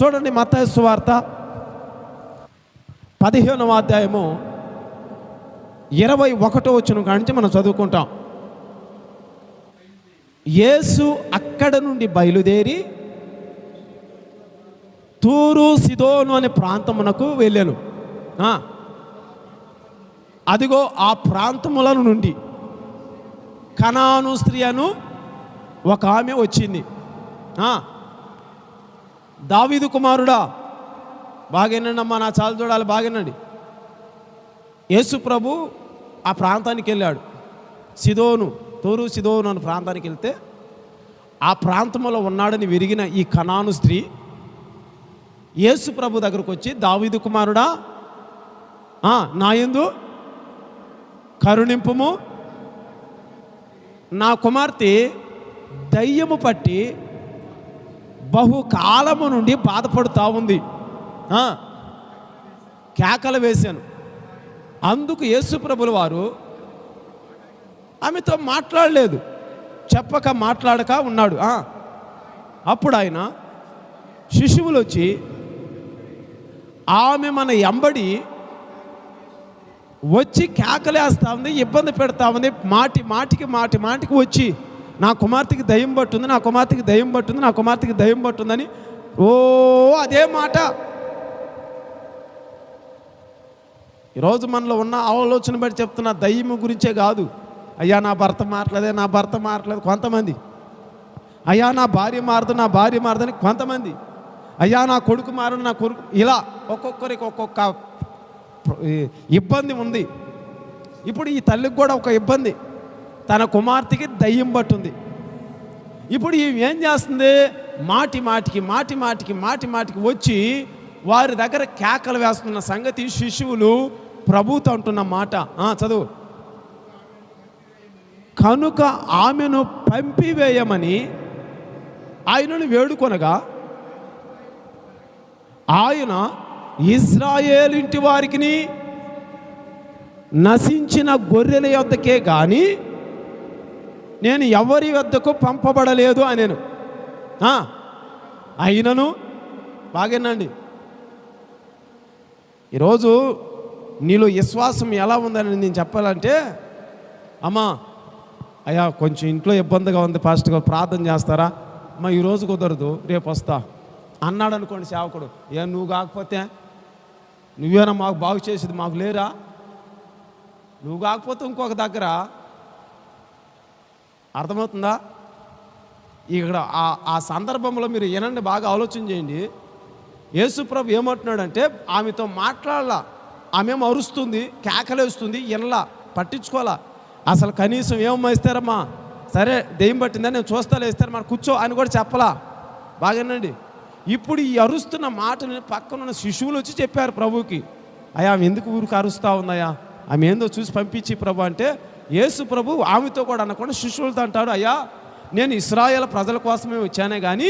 చూడండి మత్తయి వార్త పదిహేనవ అధ్యాయము ఇరవై ఒకటో వచ్చిన కాడి నుంచి మనం చదువుకుంటాం. యేసు అక్కడ నుండి బయలుదేరి తూరు సిదోను అనే ప్రాంతమునకు వెళ్ళాను. అదిగో ఆ ప్రాంతముల నుండి కనాను స్త్రీ అను ఒక ఆమె వచ్చింది. దావీదు కుమారుడా బాగేనండి నా చాలు చూడాలి బాగేనండి. యేసు ప్రభు ఆ ప్రాంతానికి వెళ్ళాడు. సిదోను తూరు సిదోను అనే ప్రాంతానికి వెళ్తే ఆ ప్రాంతంలో ఉన్నాడని విరిగిన ఈ కణాను స్త్రీ యేసు ప్రభు దగ్గరకు వచ్చి దావీదు కుమారుడా నా యందు కరుణింపుము. నా కుమార్తె దయ్యము పట్టి బహుకాలము నుండి బాధపడుతూ ఉంది. కేకలు వేశాను. అందుకు యేసుప్రభుల వారు ఆమెతో మాట్లాడలేదు. చెప్పక మాట్లాడక ఉన్నాడు. అప్పుడు ఆయన శిశువులు వచ్చి ఆమె మన ఎంబడి వచ్చి కేకలేస్తా ఉంది ఇబ్బంది పెడతా ఉంది మాటి మాటికి మాటి మాటికి వచ్చి నా కుమార్తెకి దయ్యం పట్టుంది నా కుమార్తెకి దయ్యం పట్టుంది నా కుమార్తెకి దయ్యం పట్టుందని ఓ అదే మాట. ఈరోజు మనలో ఉన్న ఆలోచన బట్టి చెప్తున్న దయ్యం గురించే కాదు. అయ్యా నా భర్త మారట్లేదే నా భర్త మారట్లేదు కొంతమంది. అయ్యా నా భార్య మారదు నా భార్య మారదని కొంతమంది. అయ్యా నా కొడుకు మారని నా కొడుకు ఇలా ఒక్కొక్కరికి ఒక్కొక్క ఇబ్బంది ఉంది. ఇప్పుడు ఈ తల్లికి కూడా ఒక ఇబ్బంది. తన కుమార్తెకి దయ్యం పట్టుంది. ఇప్పుడు ఈమె ఏం చేస్తుంది? మాటి మాటికి మాటి మాటికి మాటి మాటికి వచ్చి వారి దగ్గర కేకలు వేస్తున్న సంగతి శిశువులు ప్రభుతో అంటున్న మాట. చదువు. కనుక ఆమెను పంపివేయమని ఆయనను వేడుకొనగా ఆయన ఇజ్రాయేల్ ఇంటి వారికి నశించిన గొర్రెల యొద్దకే కానీ నేను ఎవరి వద్దకు పంపబడలేదు అనేను. అయినను బాగేనండి. ఈరోజు నీలో విశ్వాసం ఎలా ఉందని నేను చెప్పాలంటే అమ్మా అయ్యా కొంచెం ఇంట్లో ఇబ్బందిగా ఉంది ఫాస్ట్గా ప్రార్థన చేస్తారా? అమ్మా ఈరోజు కుదరదు రేపు వస్తా. అన్నాడు అనుకోండి సేవకుడు ఏ నువ్వు కాకపోతే నువ్వేనా మాకు బాగు చేసేది మాకు లేరా? నువ్వు కాకపోతే ఇంకొక దగ్గర అర్థమవుతుందా? ఇక్కడ ఆ ఆ సందర్భంలో మీరు వినండి బాగా ఆలోచన చేయండి. యేసుప్రభు ఏమంటున్నాడంటే ఆమెతో మాట్లాడాల ఆమె అరుస్తుంది కేకలేస్తుంది వినలా పట్టించుకోవాలా? అసలు కనీసం ఏమమ్మా ఇస్తారమ్మా సరే దెయ్యం పట్టిందని నేను చూస్తాలో ఇస్తారు మన కూర్చో అని కూడా చెప్పలా. బాగానండి ఇప్పుడు ఈ అరుస్తున్న మాటని పక్కన ఉన్న శిశువులు వచ్చి చెప్పారు ప్రభుకి అయ్యా ఆమె ఎందుకు ఊరికి అరుస్తా ఉందయ్యా? ఆమె ఏందో చూసి పంపించి ప్రభు అంటే యేసు ప్రభు ఆమెతో కూడా అనకుండా శిష్యులతో అంటాడు అయ్యా నేను ఇస్రాయేల్ ప్రజల కోసమే వచ్చానే కానీ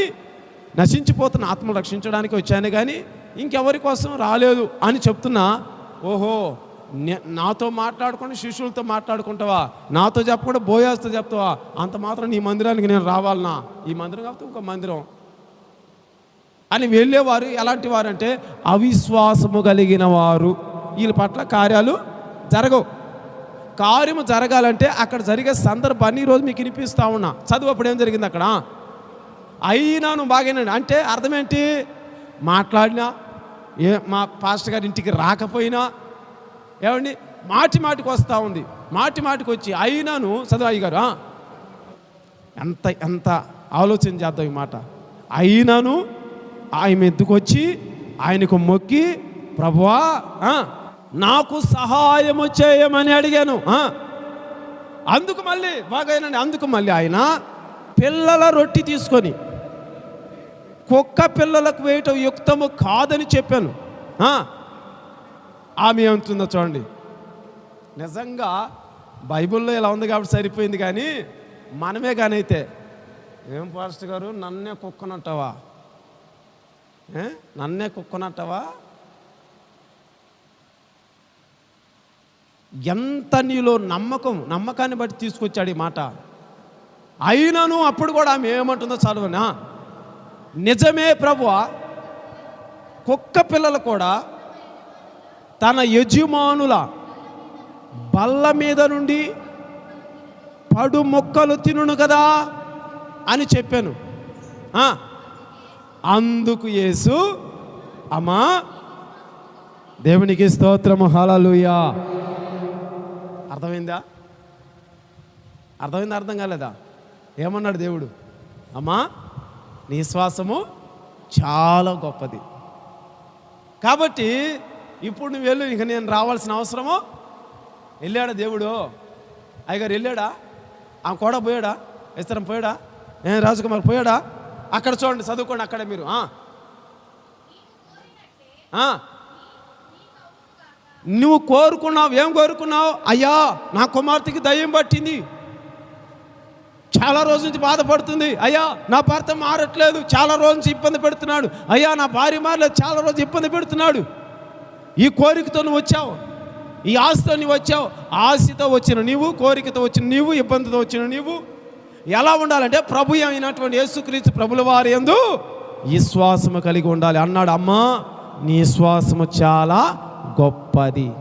నశించిపోతున్న ఆత్మను రక్షించడానికి వచ్చానే కానీ ఇంకెవరి కోసం రాలేదు అని చెప్తున్నా. ఓహో నే- నాతో మాట్లాడుకుని శిష్యులతో మాట్లాడుకుంటావా? నాతో చెప్పకుండా బోయాస్తో చెప్తావా? అంత మాత్రం నీ మందిరానికి నేను రావాలనా? ఈ మందిరం కాకపోతే ఇంకో మందిరం. అని వెళ్ళేవారు. ఎలాంటి వారంటే అవిశ్వాసము కలిగిన వారు. వీళ్ళ పట్ల కార్యాలు జరగవు. కార్యము జరగాలంటే అక్కడ జరిగే సందర్భాన్ని ఈరోజు మీకు వినిపిస్తూ ఉన్నా. చదువు అప్పుడు ఏం జరిగింది అక్కడ? అయినాను బాగానండి అంటే అర్థం ఏంటి? మాట్లాడినా ఏ మా పాస్టర్ గారి ఇంటికి రాకపోయినా ఏమండి? మాటి మాటికి వస్తూ ఉంది. మాటి మాటికి వచ్చి అయినాను చదువు అయ్య గారు ఎంత ఎంత ఆలోచన చేద్దాం ఈ మాట. అయినాను ఆయన ఎద్దుకు వచ్చి ఆయనకు మొక్కి ప్రభువా నాకు సహాయము చేయమని అడిగాను. అందుకు మళ్ళీ బాగానండి అందుకు మళ్ళీ ఆయన పిల్లల రొట్టి తీసుకొని కుక్క పిల్లలకు వేయటం యుక్తము కాదని చెప్పాను. ఆమె ఏమంటుందో చూడండి. నిజంగా బైబిల్లో ఇలా ఉంది కాబట్టి సరిపోయింది కానీ మనమే కానైతే ఏం ఫారెస్ట్ గారు నన్నే కుక్కనంటావా? నన్నే కుక్కనంటావా? ఎంత నీలో నమ్మకం నమ్మకాన్ని బట్టి తీసుకొచ్చాడు ఈ మాట. అయినను అప్పుడు కూడా ఆమె ఏమంటుందో చదవనా నిజమే ప్రభు కుక్క పిల్లలు కూడా తన యజమానుల బల్ల మీద నుండి పడు మొక్కలు తినును కదా అని చెప్పాను. అందుకు యేసు అమ్మా దేవునికి స్తోత్రము హల్లెలూయా. అర్థమైందా? అర్థమైందా అర్థం కాలేదా? ఏమన్నాడు దేవుడు? అమ్మా నీ శ్వాసము చాలా గొప్పది. కాబట్టి ఇప్పుడు నువ్వు వెళ్ళు ఇక నేను రావాల్సిన అవసరము వెళ్ళాడా దేవుడు? అయ్యగారు వెళ్ళాడా? ఆ కూడా పోయాడా? ఇస్తరం పోయాడా? ఏ రాజకుమార్ పోయాడా? అక్కడ చూడండి చదువుకోండి అక్కడే మీరు నువ్వు కోరుకున్నావు ఏం కోరుకున్నావు? అయ్యా నా కుమార్తెకి దయ్యం పట్టింది. చాలా రోజు నుంచి బాధపడుతుంది. అయ్యా నా భర్త మారట్లేదు. చాలా రోజు నుంచి ఇబ్బంది పెడుతున్నాడు. అయ్యా నా భార్య మారలేదు. చాలా రోజు ఇబ్బంది పెడుతున్నాడు. ఈ కోరికతో నువ్వు వచ్చావు. ఈ ఆశతో నువ్వు వచ్చావు. ఆశతో వచ్చిన నీవు కోరికతో వచ్చిన నీవు ఇబ్బందితో వచ్చిన నీవు. ఎలా ఉండాలంటే ప్రభు అయినటువంటి యేసుక్రీస్తు ప్రభుల వారి ఎందు విశ్వాసము కలిగి ఉండాలి. అన్నాడు అమ్మా నీ విశ్వాసము చాలా గొప్పది.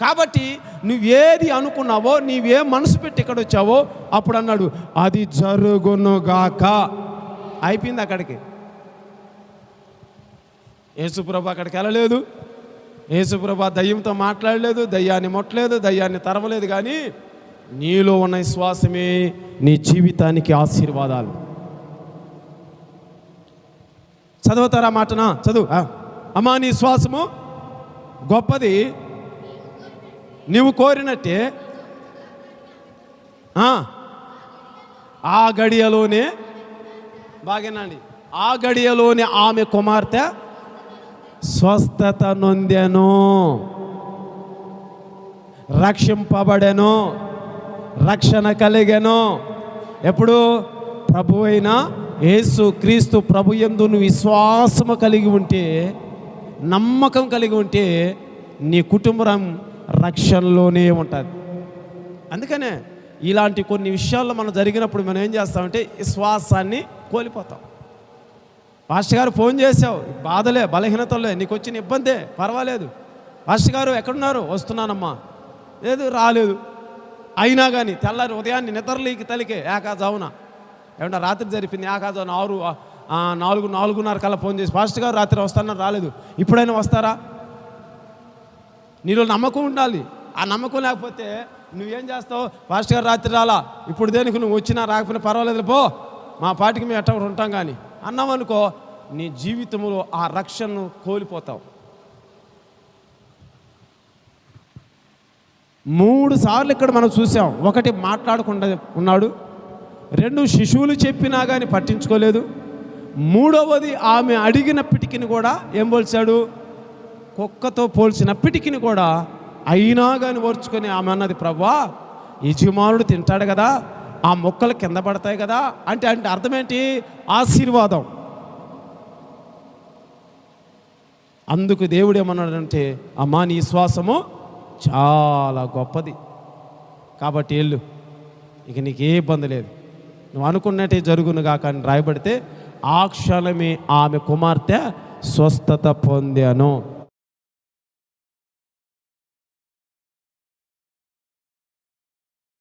కాబట్టి నువ్వేది అనుకున్నావో నీవే మనసు పెట్టి ఇక్కడ వచ్చావో అప్పుడు అన్నాడు అది జరుగునుగాక. అయిపోయింది అక్కడికి. యేసుప్రభ అక్కడికి వెళ్ళలేదు. యేసుప్రభ దయ్యంతో మాట్లాడలేదు దయ్యాన్ని మొట్టలేదు దయ్యాన్ని తరవలేదు కానీ నీలో ఉన్న విశ్వాసమే నీ జీవితానికి ఆశీర్వాదాలు. చదువుతారా మాటనా? చదువు అమ్మా నీ శ్వాసము గొప్పది. నీవు కోరినట్టే. ఆ, గడియలోనే బాగేనండి. ఆ గడియలోనే ఆమె కుమార్తె స్వస్థత నొందెను రక్షింపబడెను రక్షణ కలిగెను. ఎప్పుడు? ప్రభు అయిన యేసు క్రీస్తు ప్రభు ఎందు విశ్వాసము కలిగి ఉంటే నమ్మకం కలిగి ఉంటే నీ కుటుంబం రక్షణలోనే ఉంటుంది. అందుకనే ఇలాంటి కొన్ని విషయాల్లో మనం జరిగినప్పుడు మనం ఏం చేస్తామంటే విశ్వాసాన్ని కోల్పోతాం. పాస్టర్ గారు ఫోన్ చేసావు బాధలే బలహీనతలే నీకు వచ్చిన ఇబ్బందే పర్వాలేదు. పాస్టర్ గారు ఎక్కడున్నారు? వస్తున్నానమ్మా. లేదు రాలేదు. అయినా కానీ తెల్లారి ఉదయాన్నే నిద్రలేకి తలికే ఏకాజావున ఏమన్నా రాత్రి జరిపింది ఏకాజావున ఆరు నాలుగు నాలుగున్నర కల్లా ఫోన్ చేసి ఫాస్ట్ గారు రాత్రి వస్తానని రాలేదు. ఇప్పుడైనా వస్తారా? నీలో నమ్మకం ఉండాలి. ఆ నమ్మకం లేకపోతే నువ్వేం చేస్తావు? ఫాస్ట్ గారు రాత్రి రాలా. ఇప్పుడు దేనికి నువ్వు వచ్చినా రాకపోయినా పర్వాలేదు పో. మా పాటికి మేము ఎట్ట ఉంటాం కానీ అన్నాం అనుకో నీ జీవితంలో ఆ రక్షణను కోల్పోతావు. మూడు సార్లు ఇక్కడ మనం చూసాం. ఒకటి మాట్లాడకుండా ఉన్నాడు. రెండు శిశువులు చెప్పినా కానీ పట్టించుకోలేదు. మూడవది ఆమె అడిగినప్పటికీ కూడా ఏం పోల్చాడు? కుక్కతో పోల్చినప్పటికీ కూడా అయినా కానీ ఓర్చుకొని ఆమె అన్నది ప్రభా యజమానుడు తింటాడు కదా ఆ మొక్కలు కింద పడతాయి కదా అంటే అంటే అర్థం ఏంటి ఆశీర్వాదం. అందుకు దేవుడు ఏమన్నాడంటే అమ్మా నీ శ్వాసము చాలా గొప్పది. కాబట్టి వెళ్ళు. ఇక నీకు ఏ ఇబ్బంది లేదు. నువ్వు అనుకున్నట్టే జరుగునుగా కానీ రాయబడితే ఆ క్షణమే ఆమె కుమార్తె స్వస్థత పొందాను.